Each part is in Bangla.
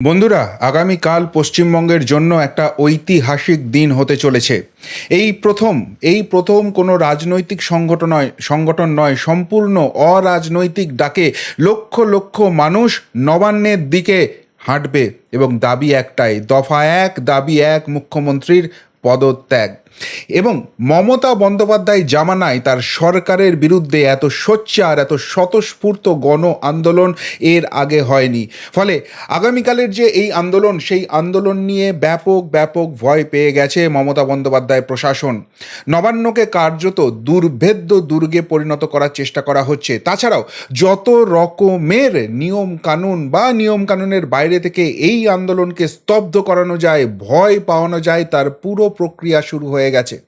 বন্ধুরা, আগামীকাল পশ্চিমবঙ্গের জন্য একটা ঐতিহাসিক দিন হতে চলেছে। এই প্রথম এই প্রথম কোনো রাজনৈতিক সংগঠন নয় সংগঠন নয়, সম্পূর্ণ অরাজনৈতিক ডাকে লক্ষ লক্ষ মানুষ নবান্নের দিকে হাঁটবে এবং দাবি একটাই, দফা এক দাবি এক মুখ্যমন্ত্রীর পদত্যাগ। এবং মমতা বন্দ্যোপাধ্যায় জামানায় তার সরকারের বিরুদ্ধে এত সোচ্চার, এত স্বতঃস্ফূর্ত গণ আন্দোলন এর আগে হয়নি। ফলে আগামীকালের যে এই আন্দোলন, সেই আন্দোলন নিয়ে ব্যাপক ব্যাপক ভয় পেয়ে গেছে মমতা বন্দ্যোপাধ্যায় প্রশাসন। নবান্নকে কার্যত দুর্ভেদ্য দুর্গে পরিণত করার চেষ্টা করা হচ্ছে। তাছাড়াও যত রকমের নিয়ম কানুন বা নিয়ম কানুনের বাইরে থেকে এই আন্দোলনকে স্তব্ধ করানো যায়, ভয় পাওয়ানো যায়, তার পুরো প্রক্রিয়া শুরু হয়ে গেছে।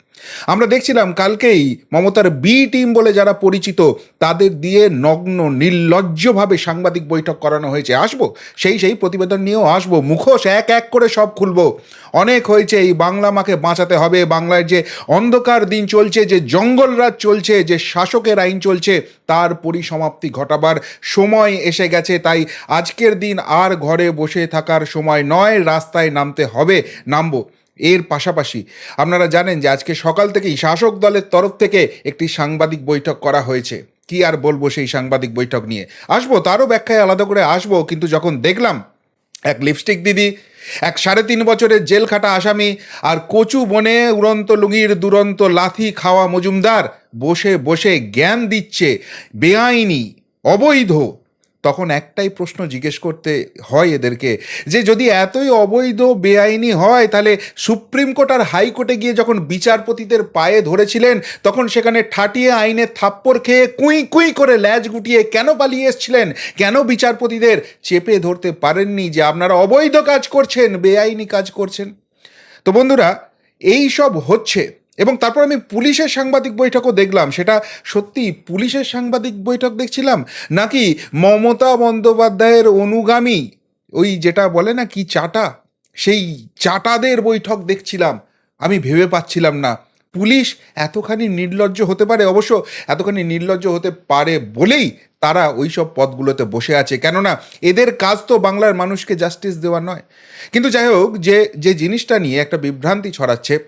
আমরা দেখছিলাম কালকেই মমতার বি টিম বলে যারা পরিচিত, তাদের দিয়ে নগ্ন, নির্লজ্জভাবে সাংবাদিক বৈঠক করানো হয়েছে। আসব? সেই সেই প্রতিবেদন নিয়েও আসব। মুখোশ এক এক করে সব খুলবো। অনেক হয়েছে, এই বাংলা মাকে বাঁচাতে হবে। বাংলার যে অন্ধকার দিন চলছে, যে জঙ্গলরাজ চলছে, যে শাসকের আইন চলছে, তার পরিসমাপ্তি ঘটাবার সময় এসে গেছে। তাই আজকের দিন আর ঘরে বসে থাকার সময় নয়, রাস্তায় নামতে হবে। নামবো। এর পাশাপাশি আপনারা জানেন যে আজকে সকাল থেকেই শাসক দলের তরফ থেকে একটি সাংবাদিক বৈঠক করা হয়েছে। কি আর বলব সেই সাংবাদিক বৈঠক নিয়ে? আসব, তারও ব্যাখ্যায় আলাদা করে আসব, কিন্তু যখন দেখলাম এক লিপস্টিক দিদি, এক সাড়ে তিন বছরের জেল খাটা আসামি আর কচু বনে উড়ন্ত লুঙ্গির দুরন্ত লাথি খাওয়া মজুমদার বসে বসে জ্ঞান দিচ্ছে, বেআইনি, অবৈধ তখন একটাই প্রশ্ন জিজ্ঞেস করতে হয় এদেরকে যে যদি এতই অবৈধ, বেআইনি হয়, তাহলে সুপ্রিম কোর্ট আর হাইকোর্টে গিয়ে যখন বিচারপতিদের পায়ে ধরেছিলেন, তখন সেখানে ঠাটিয়ে আইনের থাপ্পড় খেয়ে কুই কুই করে ল্যাজ গুটিয়ে কেন পালিয়ে এসছিলেন? কেন বিচারপতিদের চেপে ধরতে পারেননি যে আপনারা অবৈধ কাজ করছেন, বেআইনি কাজ করছেন? তো বন্ধুরা, এই সব হচ্ছে এবং তারপর আমি পুলিশের সাংবাদিক বৈঠকও দেখলাম। সেটা সত্যি পুলিশের সাংবাদিক বৈঠক দেখছিলাম? নাকি মমতা বন্দ্যোপাধ্যায়ের অনুগামী, ওই যেটা বলে না কি চাটা? সেই চাটাদের বৈঠক দেখছিলাম। আমি ভেবে পাচ্ছিলাম না। পুলিশ এতখানি নির্লজ্জ হতে পারে? অবশ্য এতখানি নির্লজ্জ হতে পারে বলেই তারা ওই সব পদগুলোতে বসে আছে। কেননা এদের কাজ তো বাংলার মানুষকে জাস্টিস দেওয়া নয়। কিন্তু যাই হোক, যে যে জিনিসটা নিয়ে একটা বিভ্রান্তি ছড়াচ্ছে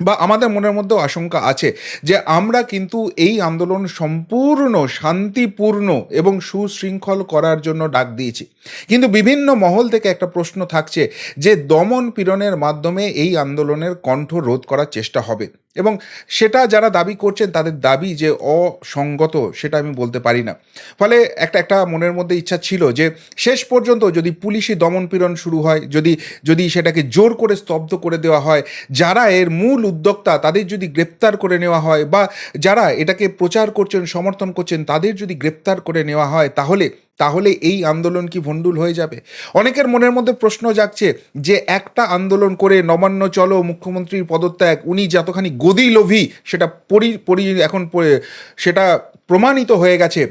বা আমাদের মনের মধ্যেও আশঙ্কা আছে যে আমরা কিন্তু এই আন্দোলন সম্পূর্ণ শান্তিপূর্ণ এবং সুশৃঙ্খল করার জন্য ডাক দিয়েছি। কিন্তু বিভিন্ন মহল থেকে একটা প্রশ্ন থাকছে যে দমন পীড়নের মাধ্যমে এই আন্দোলনের কণ্ঠ রোধ করার চেষ্টা হবে। এবং সেটা যারা দাবি করছেন তাদের দাবি যে অসঙ্গত সেটা আমি বলতে পারি না। ফলে একটা একটা মনের মধ্যে ইচ্ছা ছিল যে শেষ পর্যন্ত যদি পুলিশি দমন পীড়ন শুরু হয়, যদি যদি সেটাকে জোর করে স্তব্ধ করে দেওয়া হয়, যারা এর মূল উদ্যোক্তা তাদের যদি গ্রেপ্তার করে নেওয়া হয় বা যারা এটাকে প্রচার করছেন, সমর্থন করছেন তাদের যদি গ্রেপ্তার করে নেওয়া হয়, তাহলে তাহলে এই আন্দোলন কি ভণ্ডুল হয়ে যাবে? অনেকের মনের মধ্যে প্রশ্ন জাগছে যে, একটা আন্দোলন করে নবান্ন চলো, মুখ্যমন্ত্রীর পদত্যাগ, উনি যতখানি গদি লোভী, সেটা পরি পরি, এখন সেটা প্রমাণিত হয়ে গেছে।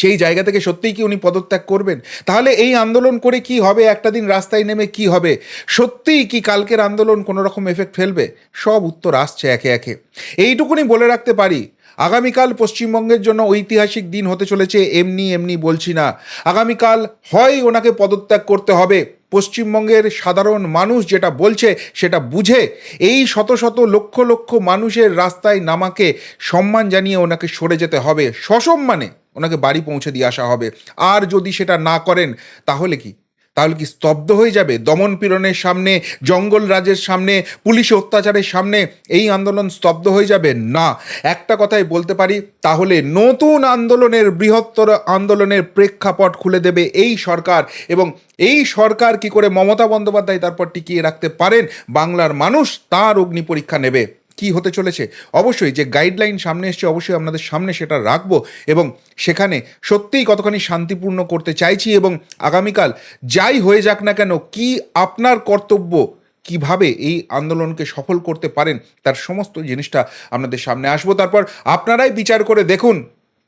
সেই জায়গা থেকে সত্যিই কি উনি পদত্যাগ করবেন? তাহলে এই আন্দোলন করে কি হবে? একটা দিন রাস্তায় নেমে কি হবে? সত্যিই কি কালকের আন্দোলন কোনো রকম এফেক্ট ফেলবে? সব উত্তর আসছে একে একে। এইটুকুনি বলে রাখতে পারি আগামীকাল পশ্চিমবঙ্গের জন্য ঐতিহাসিক দিন হতে চলেছে, এমনি এমনি বলছি না। আগামীকাল হয় ওনাকে পদত্যাগ করতে হবে। পশ্চিমবঙ্গের সাধারণ মানুষ যেটা বলছে, সেটা বুঝে এই শত শত লক্ষ লক্ষ মানুষের রাস্তায় নামাকে সম্মান জানিয়ে ওনাকে সরে যেতে হবে। সসম্মানে ওনাকে বাড়ি পৌঁছে দিয়ে আসা হবে। আর যদি সেটা না করেন, তাহলে কি? তাহলে কি স্তব্ধ হয়ে যাবে? দমন পীড়নের সামনে, জঙ্গল রাজের সামনে, পুলিশ অত্যাচারের সামনে এই আন্দোলন স্তব্ধ হয়ে যাবে? না। একটা কথাই বলতে পারি, তাহলে নতুন আন্দোলনের বৃহত্তর আন্দোলনের প্রেক্ষাপট খুলে দেবে এই সরকার এবং এই সরকার কি করে মমতা বন্দ্যোপাধ্যায় তারপর টিকিয়ে রাখতে পারেন? বাংলার মানুষ তার অগ্নি পরীক্ষা নেবে। কি হতে চলেছে? অবশ্যই যে গাইডলাইন সামনে এসছে, অবশ্যই আপনাদের সামনে সেটা রাখব এবং সেখানে সত্যিই কতখানি শান্তিপূর্ণ করতে চাইছি এবং আগামীকাল যাই হয়ে যাক না কেন, কি আপনার কর্তব্য, কীভাবে এই আন্দোলনকে সফল করতে পারেন, তার সমস্ত জিনিসটা আপনাদের সামনে আসব। তারপর আপনারাই বিচার করে দেখুন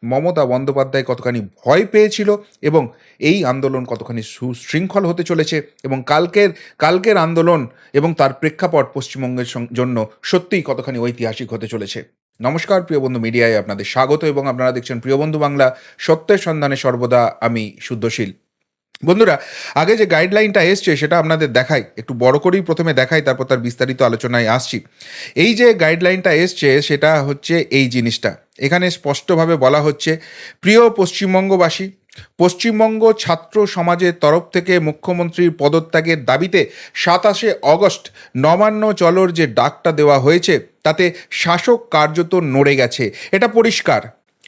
মমতা বন্দ্যোপাধ্যায় কতখানি ভয় পেয়েছিল এবং এই আন্দোলন কতখানি সুশৃঙ্খল হতে চলেছে এবং কালকের কালকের আন্দোলন এবং তার প্রেক্ষাপট পশ্চিমবঙ্গের জন্য সত্যিই কতখানি ঐতিহাসিক হতে চলেছে। নমস্কার, প্রিয় বন্ধু মিডিয়ায় আপনাদের স্বাগত এবং আপনারা দেখছেন প্রিয় বন্ধু বাংলা। সত্যের সন্ধানে সর্বদা আমি শুদ্ধশীল বন্ধুরা, আগে যে গাইডলাইনটা এসছে সেটা আপনাদের দেখাই। একটু বড় করেই প্রথমে দেখাই, তারপর তার বিস্তারিত আলোচনায় আসছি। এই যে গাইডলাইনটা এসছে, সেটা হচ্ছে এই জিনিসটা। এখানে স্পষ্টভাবে বলা হচ্ছে, প্রিয় পশ্চিমবঙ্গবাসী, পশ্চিমবঙ্গ ছাত্র সমাজের তরফ থেকে মুখ্যমন্ত্রীর পদত্যাগের দাবিতে সাতাশে অগস্ট নবান্ন চলর যে ডাকটা দেওয়া হয়েছে, তাতে শাসক কার্যত নড়ে গেছে। এটা পরিষ্কার।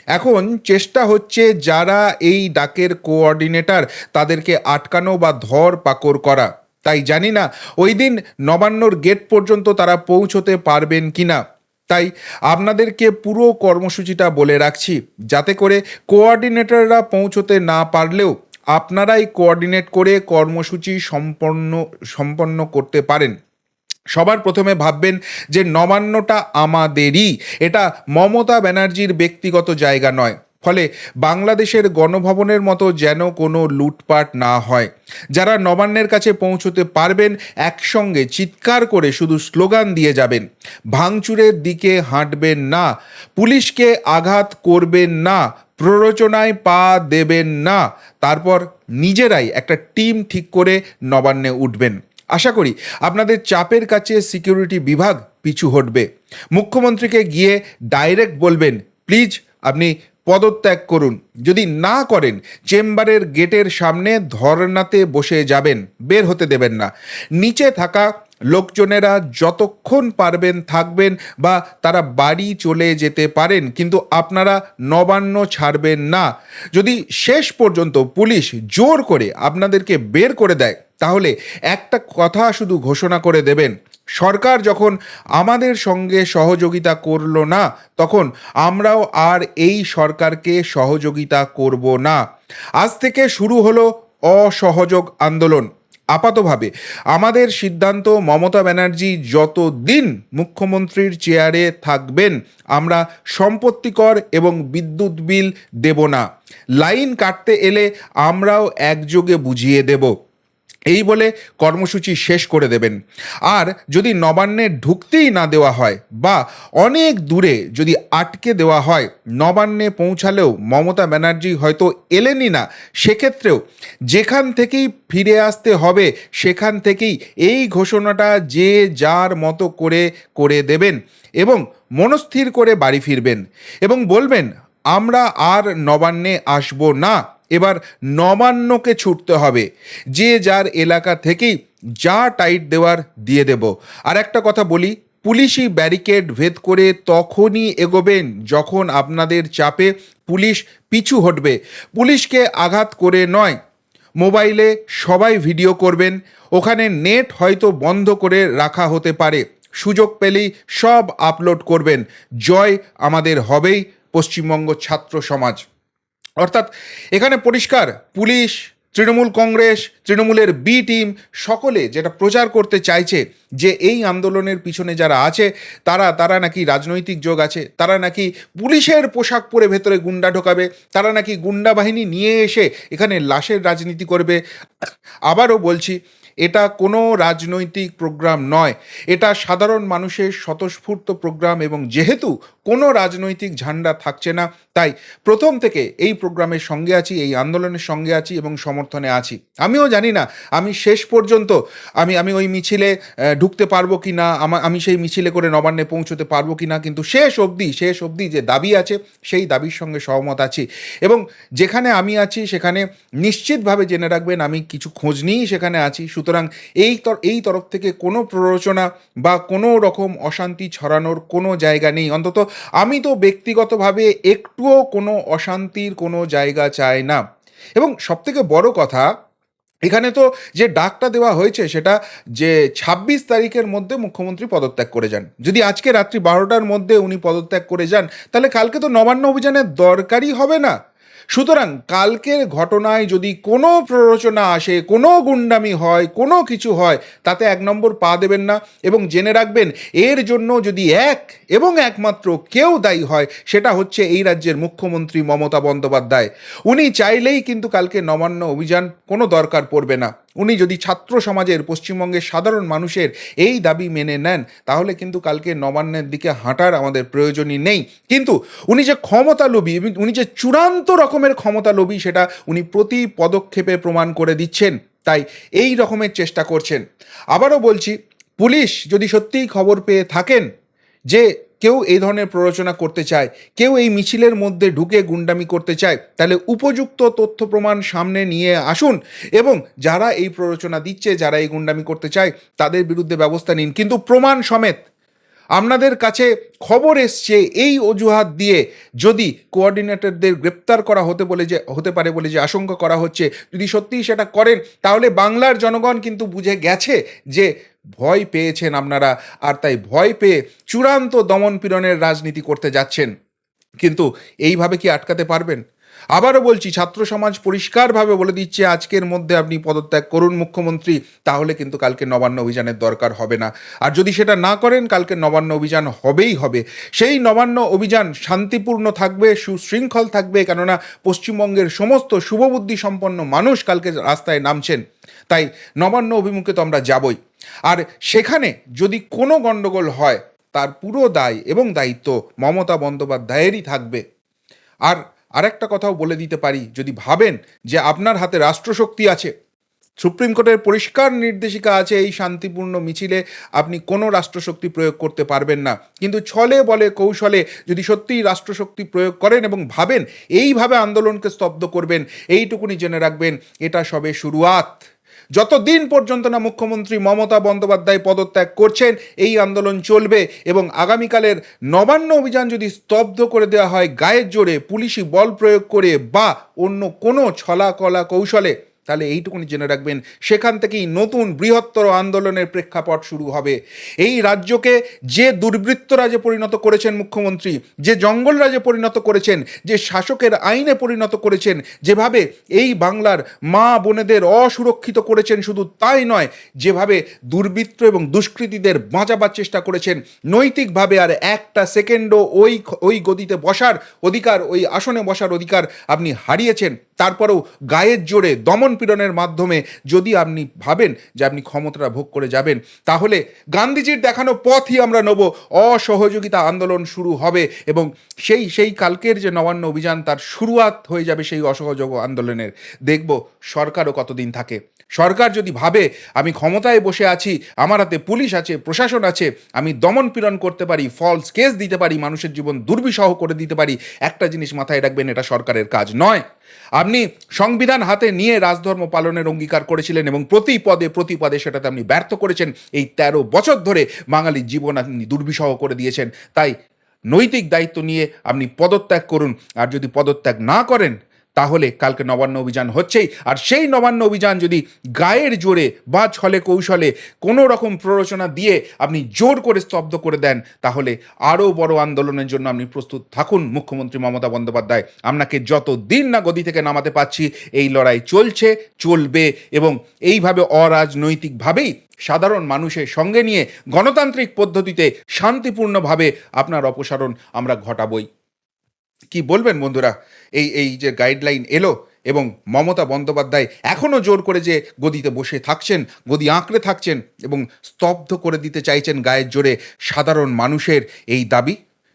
এখন চেষ্টা হচ্ছে যারা এই ডাকের কোঅর্ডিনেটর তাদেরকে আটকানো বা ধর পাকড় করা। তাই জানি না, ওই দিন নবান্নর গেট পর্যন্ত তারা পৌঁছতে পারবেন কিনা তাই আপনাদেরকে পুরো কর্মসূচিটা বলে রাখছি, যাতে করে কোঅর্ডিনেটররা পৌঁছতে না পারলেও আপনারাই কোঅর্ডিনেট করে কর্মসূচি সম্পন্ন সম্পন্ন করতে পারেন। সবার প্রথমে ভাববেন যে নবান্নটা আমাদেরই। এটা মমতা ব্যানার্জির ব্যক্তিগত জায়গা নয়। ফলে বাংলাদেশের গণভবনের মতো যেন কোনো লুটপাট না হয়। যারা নবান্নের কাছে পৌঁছতে পারবেন, একসঙ্গে চিৎকার করে শুধু স্লোগান দিয়ে যাবেন। ভাঙচুরের দিকে হাঁটবেন না। পুলিশকে আঘাত করবেন না। প্ররোচনায় পা দেবেন না। তারপর নিজেরাই একটা টিম ঠিক করে নবান্নে উঠবেন। আশা করি আপনাদের চাপের কাছে সিকিউরিটি বিভাগ পিছু হটবে। মুখ্যমন্ত্রীকে গিয়ে ডাইরেক্ট বলবেন প্লিজ আপনি পদত্যাগ করুন। যদি না করেন, চেম্বারের গেটের সামনে ধর্নাতে বসে যাবেন, বের হতে দেবেন না। নিচে থাকা লোকজনেরা যতক্ষণ পারবেন থাকবেন বা তারা বাড়ি চলে যেতে পারেন, কিন্তু আপনারা নবান্ন ছাড়বেন না। যদি শেষ পর্যন্ত পুলিশ জোর করে আপনাদেরকে বের করে দেয় তাহলে একটা কথা শুধু ঘোষণা করে দেবেন। সরকার যখন আমাদের সঙ্গে সহযোগিতা করল না, তখন আমরাও আর এই সরকারকে সহযোগিতা করব না। আজ থেকে শুরু হলো অসহযোগ আন্দোলন। আপাতভাবে আমাদের সিদ্ধান্ত মমতা ব্যানার্জি যতদিন মুখ্যমন্ত্রীর চেয়ারে থাকবেন, আমরা সম্পত্তিকর এবং বিদ্যুৎ বিল দেব না। লাইন কাটতে এলে আমরাও একযোগে বুঝিয়ে দেব। এই বলে কর্মসূচি শেষ করে দেবেন। আর যদি নবান্নে ঢুকতেই না দেওয়া হয় বা অনেক দূরে যদি আটকে দেওয়া হয়, নবান্নে পৌঁছালেও মমতা ব্যানার্জি হয়তো এলেনই না। সেক্ষেত্রেও যেখান থেকেই ফিরে আসতে হবে, সেখান থেকেই এই ঘোষণাটা যে যার মতো করে করে দেবেন এবং মনস্থির করে বাড়ি ফিরবেন এবং বলবেন, আমরা আর নবান্নে আসব না। এবার নবান্নকে ছুটতে হবে। যে যার এলাকা থেকেই যা টাইট দেওয়ার দিয়ে দেব। আর একটা কথা বলি পুলিশই ব্যারিকেড ভেদ করে তখনই এগোবেন যখন আপনাদের চাপে পুলিশ পিছু হটবে। পুলিশকে আঘাত করে নয়, মোবাইলে সবাই ভিডিও করবেন। ওখানে নেট হয়তো বন্ধ করে রাখা হতে পারে। সুযোগ পেলেই সব আপলোড করবেন। জয় আমাদের হবেই, পশ্চিমবঙ্গ ছাত্র সমাজ। অর্থাৎ এখানে পরিষ্কার, পুলিশ, তৃণমূল কংগ্রেস, তৃণমূলের বি টিম, সকলে যেটা প্রচার করতে চাইছে যে এই আন্দোলনের পিছনে যারা আছে, তারা তারা নাকি রাজনৈতিক যোগ আছে, তারা নাকি পুলিশের পোশাক পরে ভেতরে গুন্ডা ঢোকাবে, তারা নাকি গুন্ডা বাহিনী নিয়ে এসে এখানে লাশের রাজনীতি করবে। আবারও বলছি এটা কোনো রাজনৈতিক প্রোগ্রাম নয়। এটা সাধারণ মানুষের স্বতঃস্ফূর্ত প্রোগ্রাম এবং যেহেতু কোনো রাজনৈতিক ঝান্ডা থাকছে না, তাই প্রথম থেকে এই প্রোগ্রামের সঙ্গে আছি, এই আন্দোলনের সঙ্গে আছি এবং সমর্থনে আছি। আমিও জানি না, আমি শেষ পর্যন্ত আমি আমি ওই মিছিলে ঢুকতে পারব কি না, আমা- সেই মিছিলে করে নবান্নে পৌঁছতে পারব কি না, কিন্তু শেষ অবধি শেষ অবধি যে দাবি আছে, সেই দাবির সঙ্গে সহমত আছি। এবং যেখানে আমি আছি, সেখানে নিশ্চিতভাবে জেনে রাখবেন, আমি কিছু খোঁজ নিয়েই সেখানে আছি সুতরাং এই এই তরফ থেকে কোনো প্ররোচনা বা কোনো রকম অশান্তি ছড়ানোর কোনো জায়গা নেই। অন্তত আমি তো ব্যক্তিগতভাবে একটুও কোনো অশান্তির কোনো জায়গা চাই না। এবং সবথেকে বড় কথা, এখানে তো যে ডাকটা দেওয়া হয়েছে, সেটা যে ছাব্বিশ তারিখের মধ্যে মুখ্যমন্ত্রী পদত্যাগ করে যান। যদি আজকে রাত্রি বারোটার মধ্যে উনি পদত্যাগ করে যান, তাহলে কালকে তো নবান্ন অভিযানের দরকারই হবে না। সুতরাং কালকের ঘটনায় যদি কোনো প্ররোচনা আসে, কোনো গুন্ডামি হয়, কোনো কিছু হয়, তাতে এক নম্বর পা দেবেন না এবং জেনে রাখবেন এর জন্য যদি এক এবং একমাত্র কেউ দায়ী হয়, সেটা হচ্ছে এই রাজ্যের মুখ্যমন্ত্রী মমতা বন্দ্যোপাধ্যায়। উনি চাইলেই কিন্তু কালকে নবান্ন অভিযান কোনো দরকার পড়বে না। উনি যদি ছাত্র সমাজের, পশ্চিমবঙ্গের সাধারণ মানুষের এই দাবি মেনে নেন, তাহলে কিন্তু কালকে নবান্নের দিকে হাঁটার আমাদের প্রয়োজনই নেই। কিন্তু উনি যে ক্ষমতা লোভী উনি যে চূড়ান্ত রকম রকমের ক্ষমতা লোভী সেটা উনি প্রতি পদক্ষেপে প্রমাণ করে দিচ্ছেন, তাই এই রকমের চেষ্টা করছেন। আবারও বলছি, পুলিশ যদি সত্যিই খবর পেয়ে থাকেন যে কেউ এই ধরনের প্ররোচনা করতে চায়, কেউ এই মিছিলের মধ্যে ঢুকে গুন্ডামি করতে চায়, তাহলে উপযুক্ত তথ্য প্রমাণ সামনে নিয়ে আসুন এবং যারা এই প্ররোচনা দিচ্ছে, যারা এই গুন্ডামি করতে চায়, তাদের বিরুদ্ধে ব্যবস্থা নিন। কিন্তু প্রমাণ সমেত আপনাদের কাছে খবর এসছে, এই অজুহাত দিয়ে যদি কোঅর্ডিনেটরদের গ্রেপ্তার করা হতে বলে যে, হতে পারে বলে যে আশঙ্কা করা হচ্ছে, যদি সত্যিই সেটা করেন, তাহলে বাংলার জনগণ কিন্তু বুঝে গেছে যে ভয় পেয়েছেন আপনারা আর তাই ভয় পেয়ে চূড়ান্ত দমন পীড়নের রাজনীতি করতে যাচ্ছেন। কিন্তু এইভাবে কি আটকাতে পারবেন? আবারও বলছি, ছাত্র সমাজ পরিষ্কারভাবে বলে দিচ্ছে, আজকের মধ্যে আপনি পদত্যাগ করুন মুখ্যমন্ত্রী, তাহলে কিন্তু কালকে নবান্ন অভিযানের দরকার হবে না। আর যদি সেটা না করেন, কালকে নবান্ন অভিযান হবেই হবে। সেই নবান্ন অভিযান শান্তিপূর্ণ থাকবে, সুশৃঙ্খল থাকবে, কেননা পশ্চিমবঙ্গের সমস্ত শুভবুদ্ধি সম্পন্ন মানুষ কালকে রাস্তায় নামছেন। তাই নবান্ন অভিমুখে তো আমরা যাবই। আর সেখানে যদি কোনো গণ্ডগোল হয়, তার পুরো দায় এবং দায়িত্ব মমতা বন্দ্যোপাধ্যায়েরই থাকবে। আর আরেকটা কথাও বলে দিতে পারি, যদি ভাবেন যে আপনার হাতে রাষ্ট্রশক্তি আছে, সুপ্রিম কোর্টের পরিষ্কার নির্দেশিকা আছে এই শান্তিপূর্ণ মিছিলে, আপনি কোনো রাষ্ট্রশক্তি প্রয়োগ করতে পারবেন না। কিন্তু ছলে বলে কৌশলে যদি সত্যিই রাষ্ট্রশক্তি প্রয়োগ করেন এবং ভাবেন, এইভাবে আন্দোলনকে স্তব্ধ করবেন, এইটুকুনি জেনে রাখবেন, এটা সবে শুরুয়াত। যতদিন পর্যন্ত না মুখ্যমন্ত্রী মমতা বন্দ্যোপাধ্যায় পদত্যাগ করছেন, এই আন্দোলন চলবে এবং আগামীকালের নবান্ন অভিযান যদি স্তব্ধ করে দেওয়া হয়, গায়ের জোরে পুলিশি বল প্রয়োগ করে বা অন্য কোনো ছলা কলা কৌশলে তাহলে এইটুকুনি জেনে রাখবেন, সেখান থেকেই নতুন বৃহত্তর আন্দোলনের প্রেক্ষাপট শুরু হবে। এই রাজ্যকে যে দুর্বৃত্ত রাজে পরিণত করেছেন মুখ্যমন্ত্রী, যে জঙ্গল রাজে পরিণত করেছেন, যে শাসকের আইনে পরিণত করেছেন, যেভাবে এই বাংলার মা বোনেদের অসুরক্ষিত করেছেন, শুধু তাই নয়, যেভাবে দুর্বৃত্ত এবং দুষ্কৃতীদের বাঁচাবার চেষ্টা করেছেন, নৈতিকভাবে আর একটা সেকেন্ডও ওই ওই গদিতে বসার অধিকার, ওই আসনে বসার অধিকার আপনি হারিয়েছেন। তারপরেও গায়ের জোরে দমন পীড়নের মাধ্যমে যদি আপনি ভাবেন যে আপনি ক্ষমতাটা ভোগ করে যাবেন, তাহলে গান্ধীজির দেখানো পথই আমরা নেব। অসহযোগিতা আন্দোলন শুরু হবে এবং সেই সেই কালকের যে নবান্ন অভিযান, তার শুরুয়াত হয়ে যাবে সেই অসহযোগ আন্দোলনের। দেখব সরকারও কতদিন থাকে। সরকার যদি ভাবে, আমি ক্ষমতায় বসে আছি, আমার হাতে পুলিশ আছে, প্রশাসন আছে, আমি দমন পীড়ন করতে পারি ফলস কেস দিতে পারি, মানুষের জীবন দুর্বিষহ করে দিতে পারি, একটা জিনিস মাথায় রাখবেন, এটা সরকারের কাজ নয়। আপনি সংবিধান হাতে নিয়ে রাজধর্ম পালনের অঙ্গীকার করেছিলেন এবং প্রতি পদে প্রতি পদে সেটাতে আপনি ব্যর্থ করেছেন। এই তেরো বছর ধরে বাঙালির জীবন আপনি দুর্বিষহ করে দিয়েছেন। তাই নৈতিক দায়িত্ব নিয়ে আপনি পদত্যাগ করুন। আর যদি পদত্যাগ না করেন তাহলে কালকে নবান্ন অভিযান হচ্ছেই। আর সেই নবান্ন অভিযান যদি গায়ের জোরে বা ছলে কৌশলে কোনো রকম প্ররোচনা দিয়ে আপনি জোর করে স্তব্ধ করে দেন, তাহলে আরও বড় আন্দোলনের জন্য আপনি প্রস্তুত থাকুন মুখ্যমন্ত্রী মমতা বন্দ্যোপাধ্যায়। আপনাকে যত দিন না গদি থেকে নামাতে পাচ্ছি এই লড়াই চলছে, চলবে এবং এইভাবে অরাজনৈতিকভাবেই সাধারণ মানুষের সঙ্গে নিয়ে গণতান্ত্রিক পদ্ধতিতে শান্তিপূর্ণভাবে আপনার অপসারণ আমরা ঘটাবই। কি বলবেন বন্ধুরা? এই এই যে গাইডলাইন এলো এবং মমতা বন্দ্যোপাধ্যায় এখনও জোর করে যে গদিতে বসে থাকছেন, গদি আঁকড়ে থাকছেন এবং স্তব্ধ করে দিতে চাইছেন গায়ের জোরে সাধারণ মানুষের এই দাবি,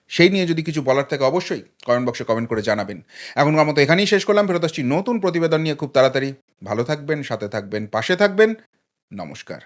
সেই নিয়ে যদি কিছু বলার থাকে অবশ্যই কমেন্ট বক্সে কমেন্ট করে জানাবেন। এখনকার মতো এখানেই শেষ করলাম, ফেরত আসছি নতুন প্রতিবেদন নিয়ে খুব তাড়াতাড়ি। ভালো থাকবেন, সাথে থাকবেন, পাশে থাকবেন। নমস্কার।